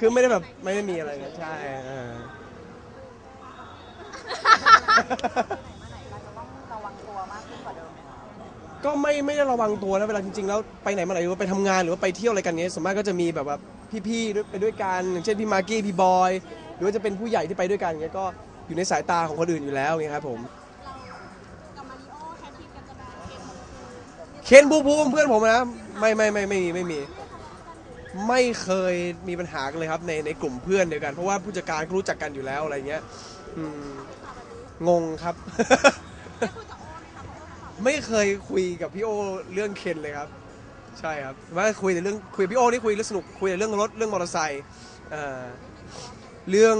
คือไม่ได้แบบไม่ได้มีอะไรนะใช่เออระวังตัวมากขึ้นกว่าเดิมไหมคะก็ไม่ไม่ได้ระวังตัวนะเวลาจริงๆแล้วไปไหนมาไหนหรือว่าไปทำงานหรือว่าไปเที่ยวอะไรกันเนี้ยส่วนมากก็จะมีแบบว่าพี่ๆด้วยไปด้วยกันอย่างเช่นพี่มากกี้พี่บอยหรือว่าจะเป็นผู้ใหญ่ที่ไปด้วยกันเงี้ยก็อยู่ในสายตาของคนอื่นอยู่แล้วเงี้ยครับผมกับมาริโอแคททีมกันจะแบบเกมของคุณเคนบูบูมเพื่อนผมนะไม่ไม่ไม่ไม่มีไม่มี ไม่เคยมีปัญหากันเลยครับในในกลุ่มเพื่อนเดียวกัน เพราะว่าผู้จัดการก็รู้จักกันอยู่แล้วอะไรเงี้ยอืมงงครับ ไม่เคยคุยกับพี่โอเรื่องเคนเลยครับ ใช่ครับว่าคุยแต่เรื่องคุยกับพี่โอนี่คุยเรื่องสนุกคุยแต่เรื่องรถเรื่องมอเตอร์ไซค์เอ่อเรื่อง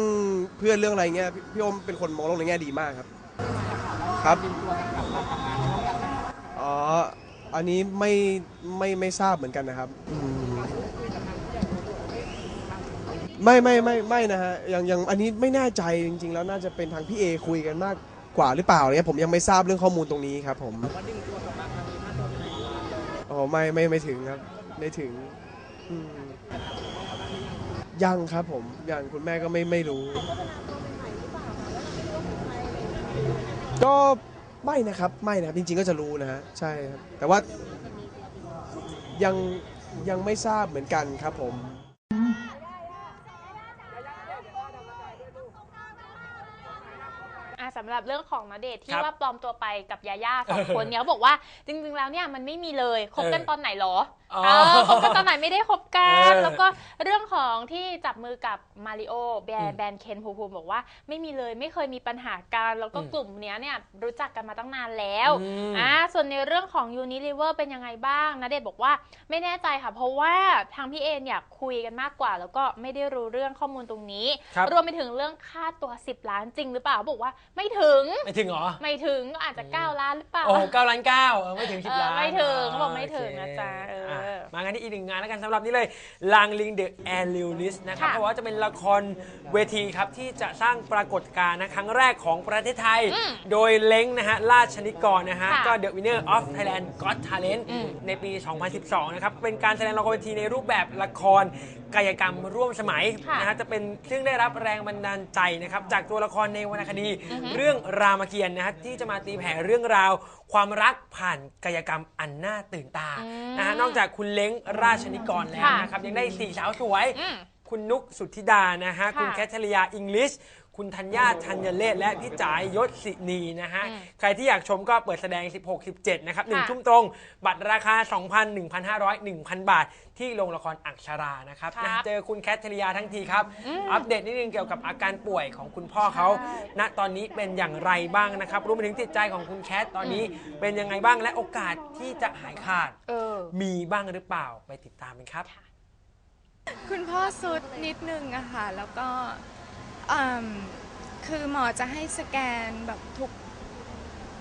เพื่อนเรื่องอะไรเงี้ยพี่พี่โอเป็นคนมองโลกในแง่ดีมากครับ ครับอ๋ออันนี้ไม่ไม่ไม่ทราบเหมือนกันนะครับอืม ไม่ไม่ไม่ไม่นะฮะยังยังอันนี้ไม่แน่ใจจริง ๆ แล้วน่าจะเป็นทางพี่เอคุยกันมากกว่าหรือเปล่าเนี่ยผมยังไม่ทราบเรื่องข้อมูลตรงนี้ครับผมอ๋อไม่ไม่ไม่ถึงครับ ไม่ถึงอืมยังครับผมยังคุณแม่ก็ไม่ไม่รู้ ก็ไม่นะครับไม่นะครับจริง ๆ ก็จะรู้นะฮะใช่ครับแต่ว่ายังยังไม่ทราบเหมือนกันครับผม อะ สำหรับเรื่องของณเดชน์คที่รับ ว่าปลอมตัวไปกับยาย่าสองคนเนี้ยเขาบอกว่าจริงๆแล้วเนี่ยมันไม่มีเลยคบกันเออตอนไหนหรออ๋อ เออคบกันตอนไหนไม่ได้คบกัน เออแล้วก็เรื่องของที่จับมือกับมาริโอแบรนอืมด์แบรนด์เคนภูมิภูมิบอกว่า ไม่มีเลยไม่เคยมีปัญหากัน แล้วก็อืมกลุ่มเนี้ยเนี่ยรู้จักกันมาตั้งนานแล้วอืม อ่าส่วนในเรื่องของ Unilever เป็นยังไงบ้างณเดชน์บอกว่าไม่แน่ใจค่ะ เพราะว่าทางพี่เอเนี่ยคุยกันมากกว่า แล้วก็ไม่ได้รู้เรื่องข้อมูลตรงนี้ ครับ รวมไปถึงเรื่องค่าตัว 10 ล้านจริงหรือเปล่าเขาบอกว่าไม่ถึงไม่ถึงเหรอ ไม่ถึงก็อาจจะ9ล้านหรือเปล่า โอ้โหเก้าล้านเก้าเออไม่ถึงสิบเออล้านไม่ถึงเขาบอกไม่ถึงโเคนะจ๊ะเอออะมากันที่อีกหนึ่งงานแล้วกันสำหรับนี่เลยลางลิงเดอะแอร์ลิลิสนะครับค่ะ เพราะว่าจะเป็นละครเวทีครับที่จะสร้างปรากฏการณ์นะครั้งแรกของประเทศไทยอืมโดยเล้งนะฮะราชนิกรนะฮะค่ะก็ The Winner of Thailand Got Talent อืมในปี 2012 นะครับ เป็นการแสดงละครเวทีในรูปแบบละครกายกรรมร่วมสมัยค่ะนะฮะจะเป็นซึ่งได้รับแรงบันดาลใจนะครับ จากตัวละครในวรรณคดีอือฮึเรื่องรามเกียรติ์นะฮะที่จะมาตีแผ่เรื่องราว ความรักผ่านกายกรรมอันน่าตื่นตาอืมนะฮะนอกจากคุณเล้งราชนิกรแล้วค่ะนะครับ ยังได้สี่สาวสวยอืมคุณนุกสุทธิดานะฮะค่ะคุณแคทเธอรียาอิงลิช คุณธัญญาธัญเลศและพี่จ๋ายยศศินีนะฮะอืมใครที่อยากชมก็เปิดแสดง 16-17 นะครับหนึ่งค่ะทุ่มตรง บัตรราคา 2,000 1,500 1,000 บาท ที่โรงละครอักษรานะครับครับนะเจอคุณแคทเธอรียาทั้งทีครับอืมอัปเดตนิดนึงเกี่ยวกับอาการป่วยของคุณพ่อเขาใช่ณตอนนี้เป็นอย่างไรบ้างนะครับ รวมไปถึงจิตใจของคุณแคทตอนนี้เป็นยังไงบ้างและโอกาสที่จะหายขาดเออมีบ้างหรือเปล่าไปติดตามกันครับ คุณพ่อสุดนิดนึงอะค่ะแล้วก็ อืมคือหมอจะให้สแกนแบบทุก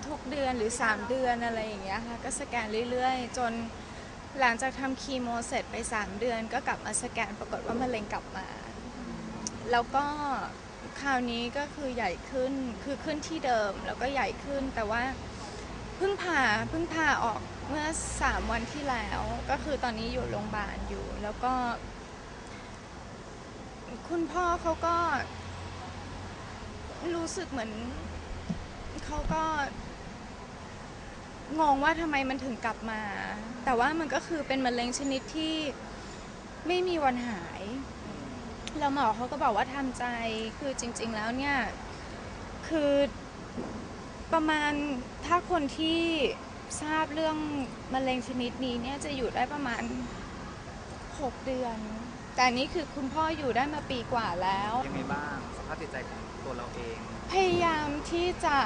ทุกเดือนหรือ 3 เดือนอะไรอย่างเงี้ยค่ะก็สแกนเรื่อยๆ จนหลังจากทำคีโมเสร็จไป 3 เดือน ก็กลับมาสแกนปรากฏว่ามะเร็งกลับมา แล้วก็คราวนี้ก็คือใหญ่ขึ้นคือขึ้นที่เดิมแล้วก็ใหญ่ขึ้นแต่ว่าเพิ่งผ่าเพิ่งผ่าออกเมื่อ 3 วันที่แล้ว ก็คือตอนนี้อยู่โรงพยาบาลอยู่แล้วก็ คุณพ่อเขาก็ รู้สึกเหมือนเขาก็งงว่าทำไมมันถึงกลับมา แต่ว่ามันก็คือเป็นมะเร็งชนิดที่ไม่มีวันหาย แล้วหมอเขาก็บอกว่าทำใจคือจริง ๆ แล้วเนี่ย คือประมาณถ้าคนที่ทราบเรื่องมะเร็งชนิดนี้เนี่ยจะอยู่ได้ประมาณ 6 เดือน แต่อันนี้คือคุณพ่ออยู่ได้มาปีกว่าแล้ว ยังไงบ้างสภาพจิตใจของ ตัวเราเอง พยายามที่จะ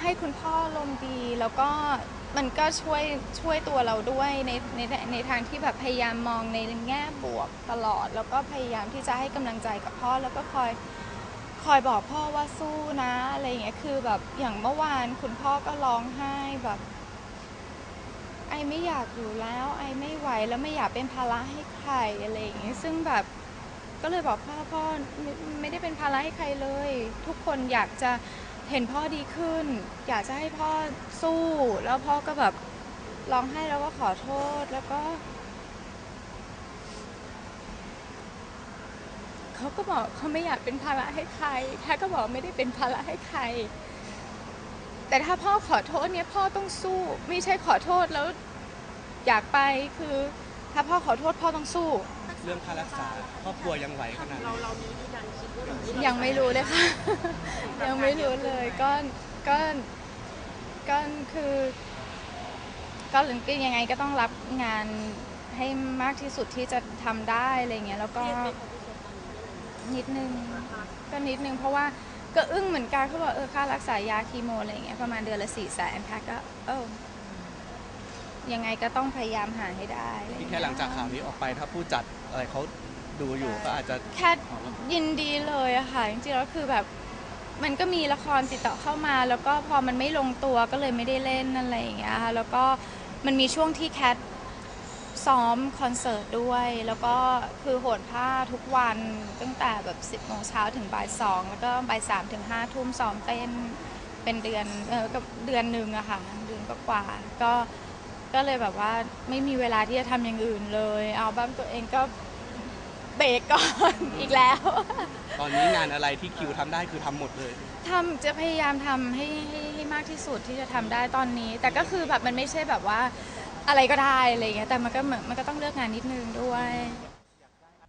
ให้คุณพ่อลมณ์ดี แล้วก็มันก็ช่วยช่วยตัวเราด้วยในในในทางที่แบบพยายามมองในแง่บวกตลอด แล้วก็พยายามที่จะให้กำลังใจกับพ่อแล้วก็คอยคอยบอกพ่อว่าสู้นะอะไรอย่างเงี้ยคือแบบอย่างเมื่อวานคุณพ่อก็ร้องไห้แบบ ไอไม่อยากอยู่แล้ว ไอไม่ไหวแล้วไม่อยากเป็นภาระให้ใครอะไรอย่างเงี้ยซึ่งแบบ ก็เลยบอกพ่อพ่อไม่ไม่ได้เป็นภาระให้ใครเลย ทุกคนอยากจะเห็นพ่อดีขึ้น อยากจะให้พ่อสู้ แล้วพ่อก็แบบร้องไห้แล้วก็ขอโทษแล้วก็เขาก็บอกเขาไม่อยากเป็นภาระให้ใครแค่ก็บอกไม่ได้เป็นภาระให้ใคร แต่ถ้าพ่อขอโทษเนี่ยพ่อต้องสู้ ไม่ใช่ขอโทษแล้วอยากไปคือ ถ้าพ่อขอโทษพ่อต้องสู้ เรื่องค่ารักษาครอบครัวยังไหวขนาดนี้ยังไม่รู้เลยค่ะ ยังไม่รู้เลยก็ก็ก็คือก็ก็ยังไงก็ต้องรับงานให้มากที่สุดที่จะทำได้อะไรเงี้ยแล้วก็ นิดนึงก็นิดนึงเพราะว่าก็อึ้งเหมือนกันเขาบอกเออค่ารักษายาคีโมอะไรเงี้ยประมาณเดือนละสี่แสนแพทก็เออ ยังไงก็ต้องพยายามหาให้ได้อะไรที่เงี้ย แค่หลังจากข่าวนี้ออกไปถ้าผู้จัดอะไรเขาดูอยู่ก็อาจจะ แค่ยินดีเลยอะค่ะ จริงๆแล้วคือแบบมันก็มีละครติดต่อเข้ามา แล้วก็พอมันไม่ลงตัวก็เลยไม่ได้เล่นอะไรอย่างเงี้ยค่ะแล้วก็มันมีช่วงที่แคทซ้อมคอนเสิร์ตด้วย แล้วก็คือโหนผ้าทุกวันตั้งแต่แบบ 10โมงเช้าถึงบ่ายสองแล้วก็บ่ายสามถึงห้าทุ่มซ้อมเต้นเป็นเดือนเออก็เดือนหนึ่งอะค่ะเดือนกว่าๆก็ ก็เลยแบบว่าไม่มีเวลาที่จะทำอย่างอื่นเลยเอาบ้างตัวเองก็เบรกก่อน อีกแล้ว ตอนนี้งานอะไรที่คิวทำได้คือทำหมดเลย ทำจะพยายามทำให้ให้ให้มากที่สุดที่จะทำได้ตอนนี้ แต่ก็คือแบบมันไม่ใช่แบบว่าอะไรก็ได้อะไรอย่างเงี้ยแต่มันก็เหมือนมันก็ต้องเลือกงานนิดนึงด้วย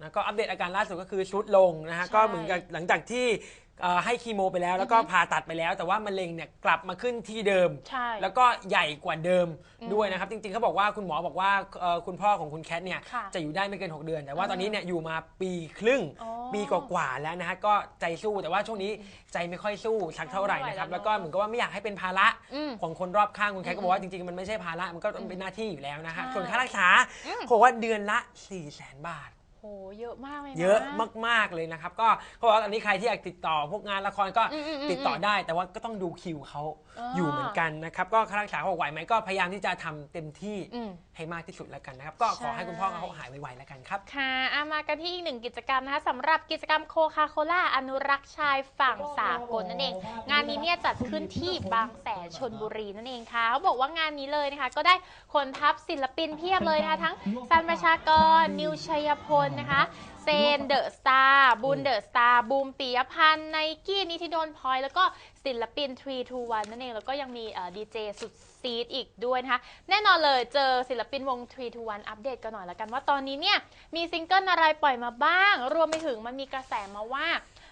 นะก็อัปเดตอาการล่าสุดก็คือชุดลงนะฮะ ใช่ ก็เหมือนกับหลังจากที่เอ่อ ให้คีโมไปแล้วแล้วก็ผ่าตัดไปแล้ว แต่ว่ามะเร็งเนี่ยกลับมาขึ้นที่เดิม ใช่ แล้วก็ใหญ่กว่าเดิมอืมด้วยนะครับจริงๆเขาบอกว่าคุณหมอบอกว่าเอ่อคุณพ่อของคุณแคทเนี่ยค่ะจะอยู่ได้ไม่เกิน 6 เดือน แต่ว่าตอนนี้เนี่ยอยู่มาปีครึ่งอ๋อปีกว่าๆแล้วนะฮะก็ใจสู้แต่ว่าช่วงนี้ใจไม่ค่อยสู้สักเท่าไหร่นะครับไม่ไหวแล้วแล้วก็เหมือนกับว่าไม่อยากให้เป็นภาระอืมของคนรอบข้างคุณแคทก็บอกว่าจริงๆมันไม่ใช่ภาระมันก็เป็นหน้าที่อยู่แล้วนะฮะใช่ส่วนค่ารักษาอืมเขาบอกว่าเดือนละ4 0 0 0 0 0 บาท โหเยอะมากเลยนะเยอะมาก ๆ เลยนะครับ ก็เขาบอกว่าอันนี้ใครที่อยากติดต่อพวกงานละครก็อืมอืมอืมติดต่อได้ แต่ว่าก็ต้องดูคิวเขาอ๋อออยู่เหมือนกันนะครับ ก็ค่ารักษาเขาบอกไหวไหมก็พยายามที่จะทำเต็มที่ อืม ให้มากที่สุดแล้วกันนะครับ ก็ขอให้คุณพ่อเขาหายไวๆแล้วกันครับ ค่ะอามากันที่อีกหนึ่งกิจกรรมนะคะสำหรับกิจกรรมโคคาโคล่าอนุรักษ์ชายฝั่งสากลนั่นเอง งานนี้เนี่ยจัดขึ้นที่บางแสนชนบุรีนั่นเองค่ะเขาบอกว่างานนี้เลยนะคะ ก็ได้คนทัพศิลปินเพียบเลยนะคะทั้งซันประชากร นิวชัยพลนะคะเซนเดอะสตาร์บูนเดอะสตาร์บูมปิยพันธ์ไนกี้นิธิดลพลอยแล้วก็ศิลปิน 3 2 1 นั่นเอง แล้วก็ยังมีดีเจสุดซีดอีกด้วยนะคะ แน่นอนเลยเจอศิลปินวง 3 2 1 อัปเดตกันหน่อยละกันว่าตอนนี้เนี่ย มีซิงเกิลอะไรปล่อยมาบ้าง รวมไปถึงมันมีกระแสมาว่า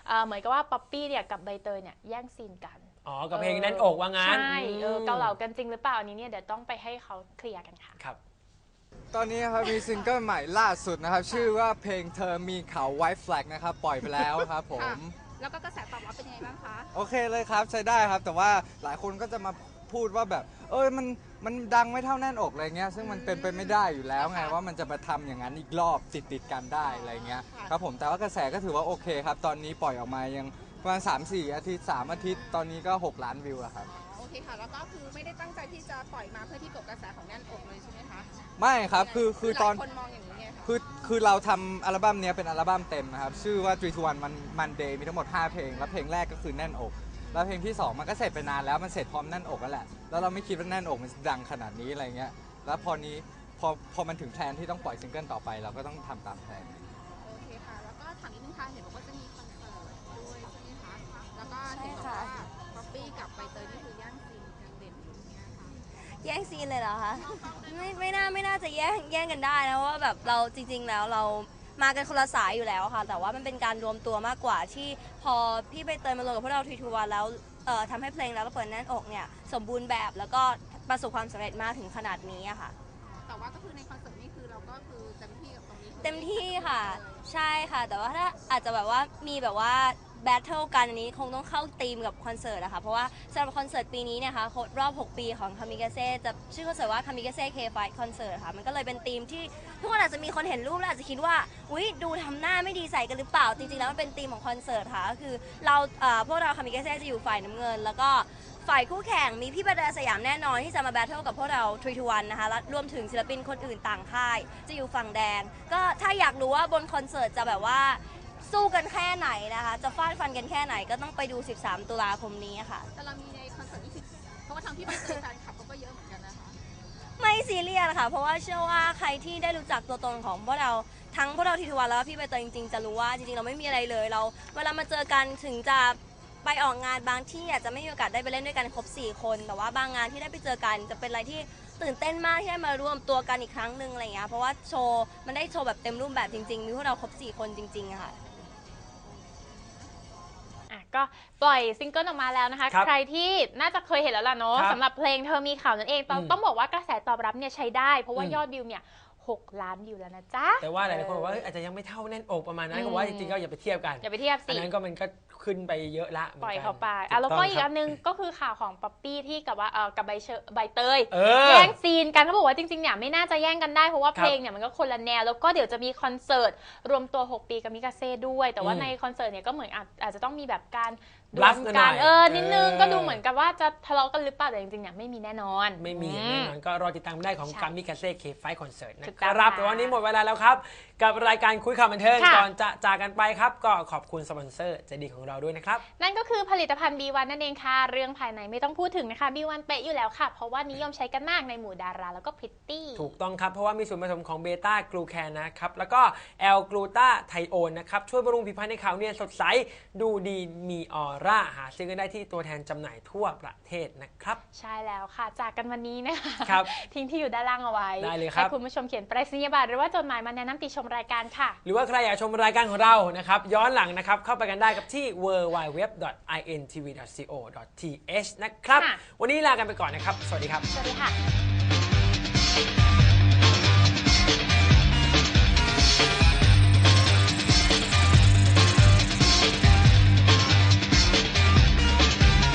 เอ่อเหมือนกับว่าป๊อปปี้เนี่ยกับใบเตยเนี่ยแย่งซีนกันอ๋อ กับเพลงแนั้นอกว่างั้น ใช่ เออมเกาเหลากันจริงหรือเปล่า อันนี้เนี่ยเดี๋ยวต้องไปให้เขาเคลียร์กันค่ะ ครับ ตอนนี้นะครับมีซิงเกิลใหม่ล่าสุดนะครับ ชื่อว่าเพลงเธอมีเขา White Flag นะครับ ปล่อยไปแล้วครับผม แล้วก็กระแสตอบรับเป็นยังไงบ้างคะ โอเคเลยครับใช้ได้ครับ แต่ว่าหลายคนก็จะมาพูดว่าแบบ เอ้ยมันมันดังไม่เท่าแน่นอกอะไรเงี้ยซึ่งมันเป็นไปไม่ได้อยู่แล้วไงว่ามันจะมาทำอย่างนั้นอีกรอบติดติดๆกันได้อะไรเงี้ยครับผมแต่ว่ากระแสก็ถือว่าโอเคครับ ตอนนี้ปล่อยออกมายังประมาณ3-4 อาทิตย์ 3 อาทิตย์ ตอนนี้ก็ 6 ล้านวิวแล้วครับโอเคค่ะ แล้วก็คือไม่ได้ตั้งใจที่จะปล่อยมาเพื่อที่กบกระแสของแน่นอกเลยใช่ไหมคะไม่ครับ คือคือตอน หลายคนมองอย่างนี้ไงคะคือคือเราทำอัลบั้มเนี้ยเป็นอัลบั้มเต็มนะครับ ชื่อว่า3 to 1มันมันเดย์มีทั้งหมด 5 เพลง แล้วเพลงแรกก็คือแน่นอก แล้วเพลงที่ 2 มันก็เสร็จไปนานแล้วมันเสร็จพร้อมแน่นอกแล้วแหละ แล้วเราไม่คิดว่าแน่นอกมันจะดังขนาดนี้อะไรเงี้ย แล้วพอนี้พอพอมันถึงแพลนที่ต้องปล่อยซิงเกิลต่อไปเราก็ต้องทำตามแพลนโอเคค่ะ แล้วก็ถามนิดนึงค่ะ เห็นบอกว่าจะมีคอนเสิร์ตด้วยใช่ไหมคะ แล้วก็เห็นบอกว่าป๊อปปี้กับใบเตยนี่คือย่างซีนกันเด่นอยู่เนี่ยค่ะ แย่งซีนเลยเหรอคะไม่ไม่น่าไม่น่าจะแย่งแย่งกันได้นะเพราะว่าแบบเราจริง ๆ แล้วเรามากันคนละสายอยู่แล้วค่ะ แต่ว่ามันเป็นการรวมตัวมากกว่าที่พอพี่ใบเตยมารวมกับพวกเราทีทูวันแล้วเอ่อทำให้เพลงแล้วก็เปิดแน่นอกเนี่ยสมบูรณ์แบบแล้วก็ประสบความสำเร็จมากถึงขนาดนี้อะค่ะ แต่ว่าก็คือในคอนเสิร์ตนี่คือเราก็คือเต็มที่กับตรงนี้คือเต็มที่ค่ะ ใช่ค่ะ แต่ว่าถ้าอาจจะแบบว่ามีแบบว่า แบทเทิลกันอันนี้คงต้องเข้าธีมกับคอนเสิร์ตนะคะเพราะว่าสำหรับคอนเสิร์ตปีนี้นี่ยค่ะครบรอบ 6 ปีของคามิกาเซ่จะชื่อคอนเสิร์ตว่าคามิกาเซ่เคไฟคอนเสิร์ตค่ะมันก็เลยเป็นธีมที่ทุกคนอาจจะมีคนเห็นรูปแล้วอาจจะคิดว่าอุ๊ยดูทำหน้าไม่ดีใส่กันหรือเปล่าจริงๆแล้วมันเป็นธีมของคอนเสิร์ตค่ะก็คือเราเอ่อพวกเราคามิกาเซ่จะอยู่ฝ่ายน้ำเงิน แล้วก็ฝ่ายคู่แข่งมีพี่บดาสยามแน่นอนที่จะมาแบทเทิลกับพวกเราทรีทวันนะคะและรวมถึงศิลปินคนอื่นต่างค่าย จะอยู่ฝั่งแดง ก็ถ้าอยากรู้ว่าบนคอนเสิร์ตจะแบบว่า สู้กันแค่ไหนนะคะ จะฟาดฟันกันแค่ไหนก็ต้องไปดู 13 ตุลาคมนี้ค่ะ แต่เรามีในคอนเสิร์ตนี่คือเพราะว่าทางพี่ใบเตยแฟนคลับเขาก็เยอะเหมือนกันนะคะ ไม่ซีเรียสค่ะ เพราะว่าเชื่อว่าใครที่ได้รู้จักตัวตนของพวกเราทั้งพวกเราทีทวันแล้วก็พี่ใบเตยจริงๆจะรู้ว่าจริงๆเราไม่มีอะไรเลยเรา เวลามาเจอกันถึงจะไปออกงานบางที่อาจจะไม่มีโอกาสได้ไปเล่นด้วยกันครบ 4 คน แต่ว่าบางงานที่ได้ไปเจอกันจะเป็นอะไรที่ตื่นเต้นมากที่ได้มารวมตัวกันอีกครั้งหนึ่งอะไรอย่างเงี้ยเพราะว่าโชว์มันได้โชว์แบบเต็มรูปแบบจริงๆมีพวกเราครบ 4 คนจริงๆอะค่ะอะ ก็ปล่อยซิงเกิลออกมาแล้วนะคะ ครับใครที่น่าจะเคยเห็นแล้วล่ะเนาะครับสำหรับเพลงเธอมีข่าวนั่นเองต้องอืมต้องบอกว่ากระแสตอบรับเนี่ยใช้ได้ เพราะว่าอืมยอดวิวเนี่ย หกล้านวิวแล้วนะจ๊ะ แต่ว่าหลายๆคนบอกว่าเอ้ยอาจจะยังไม่เท่าแน่นอกประมาณนั้นอืมก็บอกว่าจริงๆก็อย่าไปเทียบกันอย่าไปเทียบอัสินนั้นก็มันก็ขึ้นไปเยอะละหมืนปล่อยกันเขาไปถูอะแล้วก็ต้งอีกคอัรับนนึงก็คือข่าวของป๊อปปี้ที่กับว่าเออกับใบเชอใบเตย เออ แย่งซีนกันเขาบอกว่าจริงๆเนี่ยไม่น่าจะแย่งกันได้เพราะว่าครับเพลงเนี่ยมันก็คนละแนว แล้วก็เดี๋ยวจะมีคอนเสิร์ตรวมตัว 6 ปีกับมิกาเซ่ด้วย แต่ว่าอืมในคอนเสิร์ตเนี่ยก็เหมือนอาจอาจจะต้องมีแบบการด Bluff วลกันหน่อยเออนิดนึงเออ ก็ดูเหมือนกับว่าจะทะเลาะกันหรือเปล่าแต่จริงๆเนี่ยไม่มีแน่นอนไม่มีอื แน่นอนก็รอติดตามได้ของใช่กัมมิคาเซ่เคไฟคอนเสิร์ตนะถูกคต้องรับค่ะแต่วันนี้หมดเวลาแล้วครับ กับรายการคุยข่าวบันเทิงค่ะก่อนจะจากกันไปครับ ก็ขอบคุณสปอนเซอร์ใจดีของเราด้วยนะครับ นั่นก็คือผลิตภัณฑ์ B1 นั่นเองค่ะ เรื่องภายในไม่ต้องพูดถึงนะคะ B1 เป๊ะอยู่แล้วค่ะ เพราะว่านิยมใช้กันมากในหมู่ดาราแล้วก็พริตตี้ ถูกต้องครับ เพราะว่ามีส่วนผสมของเบต้ากลูแคนนะครับ แล้วก็แอลกลูตาไทโอนนะครับ ช่วยบำรุงผิวพรรณในขาวเนียนสดใส ดูดีมีออร่า หาซื้อกันได้ที่ตัวแทนจำหน่ายทั่วประเทศนะครับ ใช่แล้วค่ะ จากกันวันนี้นะคะ ครับ ทิ้งที่อยู่ด้านล่างเอาไว้ได้เลยครับให้คุณผู้ชมเขียนไปรษณียบัตรหรือว่าจดหมายมาแนะนำติชมรายการค่ะ หรือว่าใครอยากชมรายการของเรานะครับ ย้อนหลังนะครับ เข้าไปกันได้กับที่ www.intv.co.th นะครับค่ะวันนี้ลากันไปก่อนนะครับ สวัสดีครับ สวัสดีค่ะ